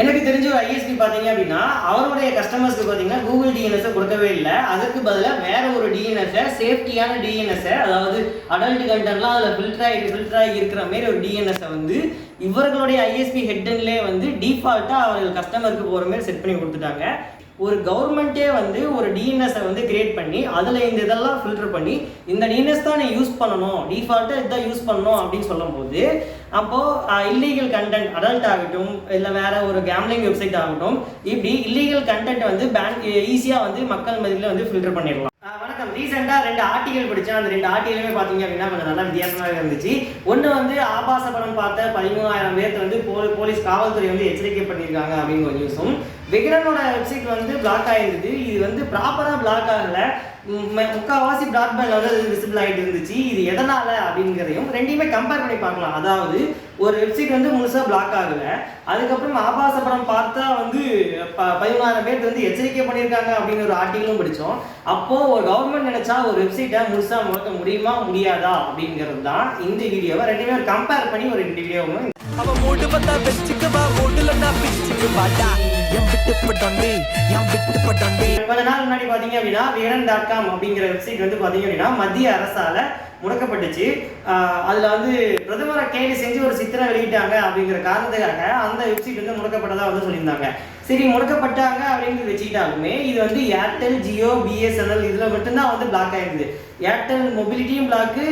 எனக்கு தெரிஞ்ச ஒரு ஐஎஸ்பி பார்த்தீங்க அப்படின்னா அவருடைய கஸ்டமர்ஸ்க்கு பார்த்தீங்கன்னா கூகுள் டிஎன்எஸ்ஸை கொடுக்கவே இல்லை. அதுக்கு பதிலாக வேற ஒரு டிஎன்எஸ்ஸை சேஃப்டியான டிஎன்எஸ்ஸை அதாவது அடல்ட் கண்டென்ட்லாம் அதில் ஃபில்டர் ஆகி ஃபில்டர் ஆகி இருக்கிற மாதிரி ஒரு டிஎன்எஸ்ஸை வந்து இவர்களுடைய ஐஎஸ்பி ஹெட்டன்லேயே வந்து டிஃபால்ட்டாக அவர்கள் கஸ்டமருக்கு போகிற மாதிரி செட் பண்ணி கொடுத்துட்டாங்க. ஒரு கவர்மெண்ட்டே வந்து ஒரு டிஎன்எஸை வந்து கிரியேட் பண்ணி அதில் இந்த இதெல்லாம் ஃபில்டர் பண்ணி இந்த டிஎன்எஸ் தான் நீ யூஸ் பண்ணணும் டிஃபால்ட்டாக இதான் யூஸ் பண்ணணும் அப்படின்னு சொல்லும்போது அப்போது இல்லீகல் கண்டென்ட் அடல்ட் ஆகட்டும் இல்லை வேற ஒரு கேம்லிங் வெப்சைட் ஆகட்டும் இப்படி இல்லீகல் கண்டென்ட் வந்து பேன் ஈஸியாக வந்து மக்கள் மதியில் வந்து ஃபில்டர் பண்ணிடலாம். ரீசெண்டாக ரெண்டு ஆர்டிகல் படித்தேன் அந்த ரெண்டு ஆர்டிகளுமே பார்த்தீங்க அப்படின்னா கொஞ்சம் நல்லா வித்தியாசமாக இருந்துச்சு. ஒன்று வந்து ஆபாச படம் பார்த்த பதிமூணாயிரம் பேர்த்து வந்து போ போலீஸ் காவல்துறை வந்து எச்சரிக்கை பண்ணியிருக்காங்க அப்படின்னு ஒரு நியூஸும் விகடனோட வெப்சைட் வந்து பிளாக் ஆகிருந்தது இது வந்து ப்ராப்பராக பிளாக் ஆகலை. முக்கால்வாசி ப்ராட்பேண்ட் வந்து விசிபிள் ஆகிட்டு இருந்துச்சு. இது எதனால அப்படிங்கிறதையும் ரெண்டையுமே கம்பேர் பண்ணி பார்க்கலாம். அதாவது ஒரு வெப்சைட் வந்து முழுசாக பிளாக் ஆகலை. அதுக்கப்புறம் ஆபாச படம் பார்த்தா வந்து ப பதினாறு பேர் வந்து எச்சரிக்கை பண்ணியிருக்காங்க அப்படின்னு ஒரு ஆர்டிகளும் படித்தோம் அப்போது ஒரு கவர்மெண்ட் நினச்சா ஒரு வெப்சைட்டை முழுசாக முழக்க முடியுமா முடியாதா அப்படிங்கிறது தான் இந்த வீடியோவை ரெண்டுமே கம்பேர் பண்ணி ஒரு ரெண்டு வீடியோவும் அவ மூடு வந்தா வச்சுக்கவா மூடுல நான் பிச்சுக்கு வாடா. என் விட்டு பட்டாண்டி என் விட்டு பட்டாண்டி கொஞ்ச நாள் முன்னாடி பார்த்தீங்க அப்படின்னா விகடன் டாட் காம் அப்படிங்கிற வெப்சைட் வந்து பார்த்தீங்க அப்படின்னா மத்திய அரசால முடக்கப்பட்டுச்சு. அதில் வந்து பிரதமரை கேள்வி செஞ்சு ஒரு சித்திரம் வெளியிட்டாங்க அப்படிங்கிற காரணத்துக்காக அந்த வெப்சைட் வந்து முடக்கப்பட்டதாக வந்து சொல்லியிருந்தாங்க. சரி முடக்கப்பட்டாங்க அப்படின்னு வச்சுக்கிட்டாலுமே இது வந்து ஏர்டெல் ஜியோ பிஎஸ்என்எல் இதில் மட்டும்தான் வந்து பிளாக் ஆயிருக்குது. ஏர்டெல் மொபிலிட்டியும் பிளாக்கு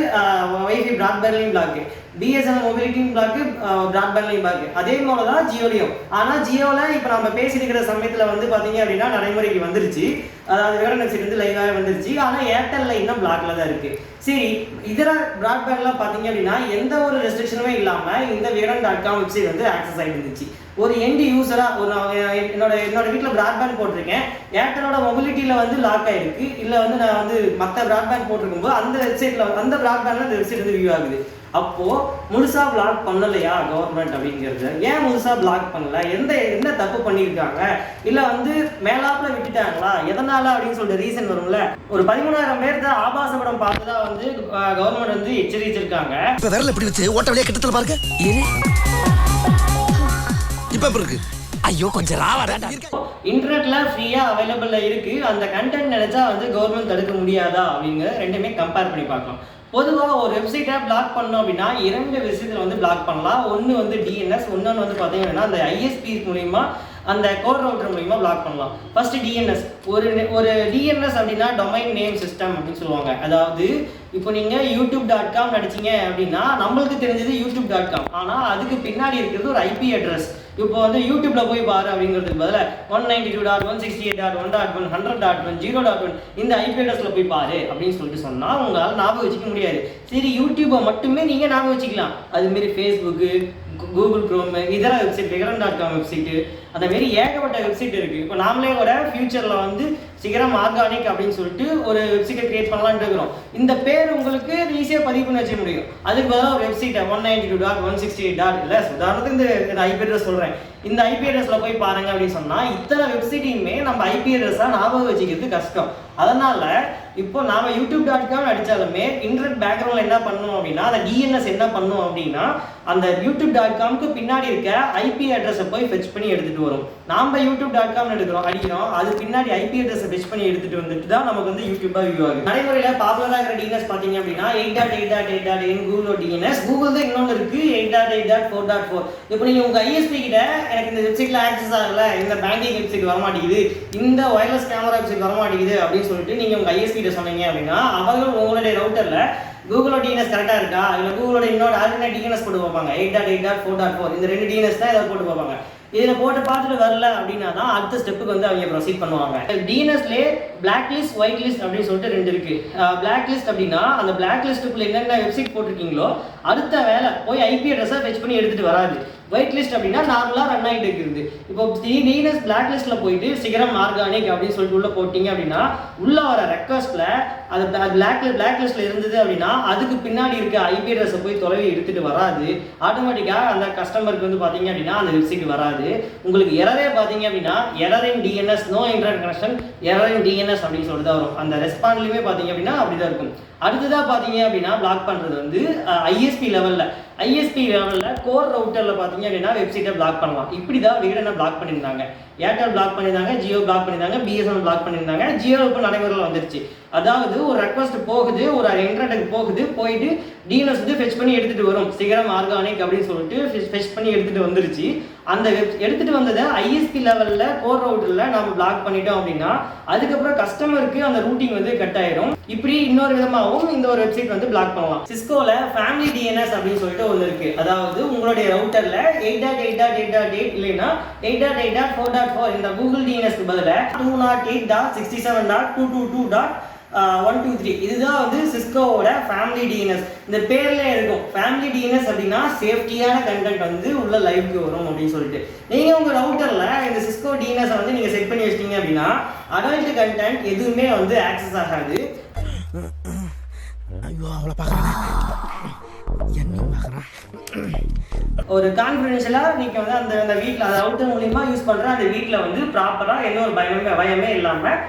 வைஃபை ப்ராட்பேண்ட்லையும் பிளாக்கு பிஎஸ்என்எல் மொபிலிட்டியும் பிளாக்கு ப்ராட்பேண்ட்லையும் பிளாக்கு அதே போல தான் ஜியோலையும் ஆனால் ஜியோவில் இப்போ நம்ம பேசியிருக்கிற சமயத்தில் வந்து பார்த்தீங்க அப்படின்னா நடைமுறைக்கு வந்துருச்சு. அதாவது விவரம் வெப்சைட் வந்து லைவாகவே வந்துருச்சு. ஆனால் ஏர்டெல்ல இன்னும் பிளாக்ல தான் இருக்குது சரி இதர ப்ராட்பேண்ட்லாம் பார்த்தீங்க அப்படின்னா எந்த ஒரு ரெஸ்ட்ரிக்ஷனுமே இல்லாமல் இந்த வேடன் டாட் காம் வெப்சைட் வந்து ஆக்சஸ் ஆகிட்டு இருந்துச்சு. ஒரு எண்டு யூஸராக ஒரு நான் என்னோட என்னோட வீட்டில் ப்ராட்பேண்ட் போட்டிருக்கேன். ஏர்டெலோட மொபிலிட்டியில் வந்து லாக் ஆகிருக்கு இல்லை வந்து நான் வந்து மற்ற ப்ராட்பேண்ட் போட்டிருக்கும்போது அந்த வெப்சைட்டில் அந்த ப்ராட்பேண்டில் அந்த வெப்சைட் வந்து வியூ ஆகுது. அப்போ முழுசா பிளாக் பண்ணலையா கவர்மெண்ட் அப்படிங்கிறது? ஏன் முழுசா பிளாக் பண்ணல? எந்த என்ன தப்பு பண்ணியிருக்காங்க? இல்ல வந்து மேலாப்புல விட்டுட்டாங்களா? எதனால அப்படின்னு சொல்லிட்டு ரீசன் வரும்ல? ஒரு பதிமூணாயிரம் பேர் தான் ஆபாச படம் பார்த்ததா வந்து கவர்மெண்ட் வந்து எச்சரிச்சிருக்காங்க. இப்ப விரல் எப்படி வச்சு ஓட்ட வழியா கிட்டத்துல பாருங்க. இப்ப இருக்கு? ஐயோ கொஞ்சம் ராவாடா இன்டர்நெட்ல ஃப்ரீயா அவைலபிள்ல இருக்கு. அந்த கண்டென்ட் நினைச்சா வந்து கவர்மெண்ட் தடுக்க முடியாதா? அப்படிங்கிற ரெண்டுமே கம்பேர் பண்ணி பார்க்கலாம். பொதுவாக ஒரு வெப்சைட்டை பிளாக் பண்ணோம் அப்படின்னா இரண்டு விஷயத்தில் வந்து பிளாக் பண்ணலாம். ஒன்று வந்து டிஎன்எஸ் இன்னொன்று வந்து பார்த்தீங்கன்னா அந்த ஐஎஸ்பி மூலிமா அந்த கோட் ரவுட்டர் மூலிமா பிளாக் பண்ணலாம். ஃபர்ஸ்ட் டிஎன்எஸ் ஒரு ஒரு டிஎன்எஸ் அப்படின்னா டொமைன் நேம் சிஸ்டம் அப்படின்னு சொல்லுவாங்க. அதாவது இப்போ நீங்கள் யூடியூப் டாட் காம் நடிச்சீங்க அப்படின்னா நம்மளுக்கு தெரிஞ்சது யூடியூப் டாட் காம் ஆனால் அதுக்கு பின்னாடி இருக்கிறது ஒரு ஐபி அட்ரஸ் இப்போ வந்து யூடியூப்ல போய் பாரு அப்படிங்கிறதுக்கு பதிலாக one ninety two dot one sixty eight dot one dot one hundred dot one zero dot one இந்த ஐபி அட்ரஸ்ல போய் பாரு அப்படின்னு சொல்லிட்டு சொன்னா உங்களால் ஞாபகம் வச்சுக்க முடியாது. சரி யூடியூப்பை மட்டுமே நீங்க ஞாபகம் வச்சுக்கலாம். அதுமாரி ஃபேஸ்புக்கு கூகுள் க்ரோம் இதர வெப்சைட் விகரன் டாட் காம் வெப்சைட்டு அந்த மாரி ஏகப்பட்ட வெப்சைட் இருக்கு. இப்போ நாமளே கூட ஃபியூச்சர்ல வந்து சீக்கிரம் ஆர்கானிக் அப்படின்னு சொல்லிட்டு ஒரு வெப்சைட்டை கிரியேட் பண்ணலாம்னு இருக்கிறோம். இந்த பேர் உங்களுக்கு ஈஸியாக பதிவு பண்ணி வச்சுக்க முடியும். அதுக்கு பதிலாக ஒரு வெப்சைட்டை one ninety two dot one sixty eight dot இல்லை உதாரணத்துக்கு இந்த ஐபி அட்ரஸ் சொல்கிறேன் இந்த ஐபி அட்ரஸில் போய் பாருங்க அப்படின்னு சொன்னால் இத்தனை வெப்சைட்டையுமே நம்ம ஐபி அட்ரஸாக ஞாபகம் வச்சுக்கிறது கஷ்டம். அதனால இப்போ நாம யூடியூப் டாட் காம் அடித்தாலுமே இன்டர்நெட் பேக்ரவுண்டில் என்ன பண்ணும் அப்படின்னா அந்த டிஎன்எஸ் என்ன பண்ணும் அப்படின்னா அந்த யூடியூப் டாட் காம்க்கு பின்னாடி இருக்க ஐபி அட்ரஸை போய் ஃபெச் பண்ணி எடுத்துட்டு வரும். நாம் யூடியூப் டாட் காம் எடுக்கிறோம் அடிக்கிறோம். அது பின்னாடி ஐபி அட்ரஸ் ஃபெச் பண்ணி எடுத்துட்டு வந்துட்டு தான் நமக்கு வந்து யூடியூபா வியூ ஆகுது. நடைமுறையில் பாப்புலராக இருக்கிற டிஎன்எஸ் பார்த்தீங்க அப்படின்னா eight dot eight dot eight dot என் கூகுள் டிஎன்எஸ் கூகுள் தான் இன்னொன்று இருக்கு eight dot eight dot four dot four இப்போ நீங்கள் உங்கள் ஐஎஸ்பி கிட்ட எனக்கு இந்த வெப்சைட்ல ஆக்சஸ் ஆகல இந்த பேங்கிங் வெப்சைட் வர மாட்டேங்குது இந்த ஒயர்லெஸ் கேமரா வெப்சைட் வர மாட்டேங்குது அப்படின்னு சொல்லிட்டு நீங்கள் உங்கள் ஐஎஸ்பி கிட்ட சொன்னீங்க அப்படின்னா அவர்கள் உங்களுடைய ரவுட்டரில் கூகுளோட டிஎன்எஸ் கரெக்டாக இருக்கா? இல்லை கூகுளோட இன்னொரு ஆல்டர்னேட் டிஎன்எஸ் போட்டு பார்ப்பாங்க. Eight dot eight dot four dot four இந்த ரெண்டு டிஎன்எஸ் தான் இதை போட்டு பார்ப்பாங்க. இதில் போட்டு பார்த்துட்டு வரல அப்படின்னா தான் அடுத்த ஸ்டெப்புக்கு வந்து அவங்க ப்ரொசீட் பண்ணுவாங்க. டிஎன்எஸ்லே பிளாக் லிஸ்ட் ஒயிட் லிஸ்ட் அப்படின்னு சொல்லிட்டு ரெண்டு இருக்கு. பிளாக் லிஸ்ட் அப்படின்னா அந்த பிளாக் லிஸ்ட்டுக்குள்ள என்னென்ன வெப்சைட் போட்டிருக்கீங்களோ அடுத்த வேலை போய் ஐபி அட்ரஸை ஃபெச் பண்ணி எடுத்துட்டு வராது. ஒயிட் லிஸ்ட் அப்படின்னா நார்மலாக ரன் ஆகிட்டு இருக்குது. இப்போ நீனஸ் பிளாக் லிஸ்ட்டில் போயிட்டு சிகரம் ஆர்கானிக் அப்படின்னு சொல்லிட்டு உள்ளே போட்டிங்க அப்படின்னா உள்ளே வர ரெக்வஸ்ட்டில் அது பிளாக் பிளாக் லிஸ்ட்டில் இருந்தது அப்படின்னா அதுக்கு பின்னாடி இருக்க ஐபி அட்ரஸை போய் தொலைவி எடுத்துகிட்டு வராது. ஆட்டோமேட்டிக்காக அந்த கஸ்டமருக்கு வந்து பார்த்தீங்க அப்படின்னா அந்த வெப்சைட் வராது. உங்களுக்கு எரரே பார்த்தீங்க அப்படின்னா எரரின் டிஎன்எஸ் நோ இன்டர்நெட் கனெக்ஷன் எரரின் டிஎன்எஸ் அப்படின்னு சொல்லிட்டு தான் வரும். அந்த ரெஸ்பாண்ட்லையுமே பார்த்தீங்க அப்படின்னா அப்படி தான் இருக்கும். அடுத்ததாக பார்த்தீங்க அப்படின்னா பிளாக் பண்ணுறது வந்து ஐஎஸ்பி லெவலில் ஐஎஸ்பி லெவலில் கோர் ரவுட்டரில் பார்த்தீங்க அப்படின்னா வெப்சைட்டை பிளாக் பண்ணலாம். இப்படி தான் வீடனை பிளாக் பண்ணியிருந்தாங்க. ஏர்டெல் பிளாக் பண்ணியிருந்தாங்க ஜியோ பிளாக் பண்ணியிருந்தாங்க பிஎஸ்என்எல் பிளாக் பண்ணியிருந்தாங்க. ஜியோ இப்போ நடைமுறையில் வந்துருச்சு. அதாவது ஒரு ரெக்வஸ்ட் போகுது ஒரு இன்டர்நெட்டுக்கு போகுது போயிட்டு டிஎன்எஸ் வந்து ஃபெச் பண்ணி எடுத்துகிட்டு வரும். சிகரம் ஆர்கானிக் அப்படின்னு சொல்லிட்டு ஃபெச் பண்ணி எடுத்துகிட்டு வந்துருச்சு. அந்த வெப் எடுத்துகிட்டு வந்ததை ஐஎஸ்பி லெவலில் கோர் ரவுட்டரில் நம்ம பிளாக் பண்ணிட்டோம் அப்படின்னா அதுக்கப்புறம் கஸ்டமருக்கு அந்த ரூட்டிங் வந்து கட் ஆயிடும் இப்படி இன்னொரு விதமாகவும் இந்த ஒரு வெப்சைட் வந்து பிளாக் பண்ணலாம். சிஸ்கோல ஃபேமிலி டிஎன்எஸ் அப்படின்னு சொல்லிட்டு ஒன்று இருக்கு. அதாவது உங்களுடைய ரவுட்டரில் eight dot eight dot eight dot eight இல்லைன்னா eight dot eight dot four dot four இந்த கூகுள் டிஎன்எஸ்க்கு பதிலாக two naught eight dot sixty seven dot two two two dot one two three இதுதான் வந்து சிஸ்கோவோட ஃபேமிலி டிஎன்எஸ் இந்த பேர்ல இருக்கும். Family DNS அப்படின்னா சேஃப்டியான கண்டென்ட் வந்து உள்ள லைவ்க்கு வரும் அப்படின்னு சொல்லிட்டு. நீங்க உங்க ரவுட்டர்ல இந்த சிஸ்கோ டிஎன்எஸ் வந்து நீங்க செட் பண்ணி வச்சிட்டீங்க அப்படின்னா அடல்ட் கண்டென்ட் எதுவுமே வந்து ஆக்சஸ் ஆகாது. ஐயோ பார்க்கறான். ஒரு கான்ஃபிடென்ஷியலாக நீங்கள் வந்து அந்த அந்த வீட்டில் அந்த ரவுட்டர் மூலிமா யூஸ் பண்ணுற அந்த வீட்டில் வந்து ப்ராப்பராக எந்த ஒரு பயமே பயமே இல்லாமல்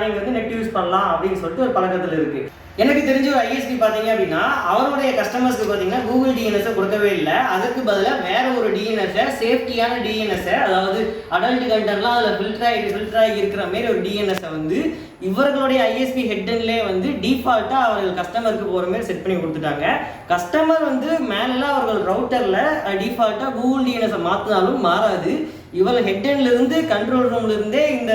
நீங்கள் வந்து நெட் யூஸ் பண்ணலாம் அப்படின்னு சொல்லிட்டு ஒரு பழக்கத்தில் இருக்குது எனக்கு தெரிஞ்ச ஒரு ஐஎஸ்பி பார்த்தீங்க அப்படின்னா அவருடைய கஸ்டமர்ஸ்க்கு பார்த்தீங்கன்னா கூகுள் டிஎன்எஸை கொடுக்கவே இல்லை. அதுக்கு பதிலாக வேற ஒரு டிஎன்எஸை சேஃப்டியான டிஎன்எஸை அதாவது அடல்ட் கண்டென்ட்லாம் அதில் ஃபில்டர் ஆகி ஃபில்டர் ஆகி இருக்கிற மாதிரி ஒரு டிஎன்எஸை வந்து இவர்களுடைய ஐஎஸ்பி ஹெட்டன்லேயே வந்து டிஃபால்ட்டாக அவர்கள் கஸ்டமருக்கு போகிற மாதிரி செட் பண்ணி கொடுத்துட்டாங்க. கஸ்டமர் வந்து மேலே அவர்கள் ரவுட்டரில் டிஃபால்ட்டாக கூகுள் டிஎன்எஸை மாற்றினாலும் மாறாது. இவர் ஹெட்டன்லேருந்து இருந்து கண்ட்ரோல் ரூம்லேருந்தே இந்த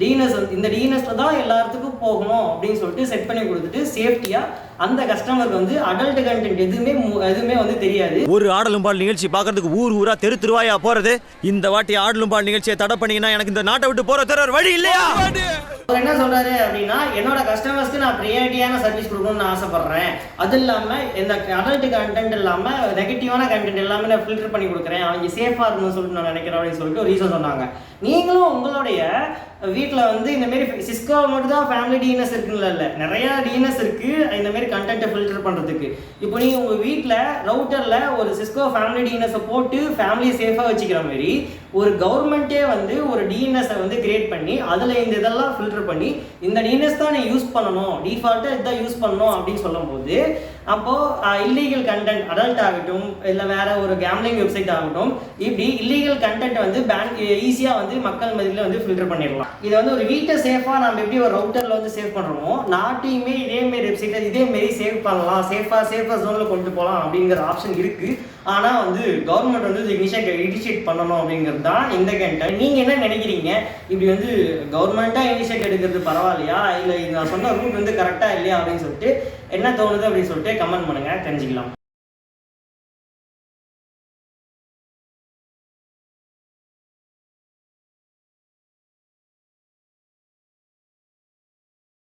டிஎன்எஸ் இந்த டிஎன்எஸ்ல தான் எல்லாத்துக்கும் போகணும் அப்படின்னு சொல்லிட்டு செட் பண்ணி கொடுத்துட்டு சேஃப்டியா அந்த கஸ்டமருக்கு வந்து அடல்ட் கண்டென்ட் எதுவுமே எதுவுமே வந்து தெரியாது. ஒரு ஆடலும்பால் நிகழ்ச்சி பார்க்கறதுக்கு ஊர் ஊரா தெரு திருவாயா போறது? இந்த வாட்டி ஆடலும்பால் நிகழ்ச்சியை தடை பண்ணீங்கன்னா எனக்கு இந்த நாட்டை விட்டு போற தர வழி இல்லையா? அவர் என்ன சொல்றாரு அப்படின்னா என்னோட கஸ்டமர்ஸ்க்கு நான் ப்ரியாரிட்டியான சர்வீஸ் கொடுக்கணும்னு ஆசைப்படுறேன். அது இல்லாம இந்த அடல்ட் கண்டென்ட் இல்லாம நெகட்டிவான கண்டென்ட் எல்லாமே நான் ஃபில்டர் பண்ணி கொடுக்குறேன். அவங்க சேஃபா இருக்கணும்னு சொல்லிட்டு நான் நினைக்கிறேன் அப்படின்னு சொல்லிட்டு ஒரு ரீசன் சொன்னாங்க. நீங்களும் உங்களுடைய வீட்டில் வந்து இந்த மாதிரி சிஸ்கோ மட்டும் தான் ஃபேமிலி டிஎன்எஸ் இருக்குன்னு இல்லை. நிறைய டிஎன்எஸ் இருக்கு. இந்த மாதிரி கண்டென்ட்டை ஃபில்டர் பண்ணுறதுக்கு இப்போ நீங்கள் உங்கள் வீட்டில் ரவுட்டரில் ஒரு சிஸ்கோ ஃபேமிலி டிஎன்எஸை போட்டு ஃபேமிலியை சேஃபாக வச்சுக்கிற மாதிரி ஒரு கவர்மெண்ட்டே வந்து ஒரு டிஎன்எஸை வந்து கிரியேட் பண்ணி அதில் இந்த இதெல்லாம் ஃபில்டர் பண்ணி இந்த டிஎன்எஸ் தான் நீ யூஸ் பண்ணணும். டிஃபால்ட்டாக இதுதான் யூஸ் பண்ணணும் அப்படின்னு சொல்லும்போது அப்போது இல்லீகல் கண்டென்ட் அடல்ட் ஆகட்டும் இல்லை வேற ஒரு கேம்லிங் வெப்சைட் ஆகட்டும் இப்படி இல்லீகல் கண்டென்ட் வந்து பேன் ஈஸியாக வந்து மக்கள் மதியில் வந்து ஃபில்டர் பண்ணிடலாம். இதை வந்து ஒரு வீட்டை சேஃபாக நம்ம எப்படி ஒரு ரவுட்டரில் வந்து சேவ் பண்ணுறோமோ நாட்டையுமே இதேமாரி வெப்சைட்டை இதேமாரி சேவ் பண்ணலாம். சேஃபாக சேஃபாக ஜோனில் கொண்டு போகலாம் அப்படிங்கிற ஆப்ஷன் இருக்குது ஆனால் வந்து கவர்மெண்ட் வந்து இது இனிஷியேட் இனிஷியேட் பண்ணணும் அப்படிங்கிறது தான் இந்த கேண்டை நீங்கள் என்ன நினைக்கிறீங்க? இப்படி வந்து கவர்மெண்ட்டாக இனிஷியேட் எடுக்கிறது பரவாயில்லையா? இல்லை நான் சொன்ன ரூட் வந்து கரெக்டாக இல்லையா? அப்படின்னு சொல்லிட்டு என்ன தோணுது அப்படின்னு சொல்லிட்டு கமெண்ட் பண்ணுங்கள் தெரிஞ்சுக்கலாம்.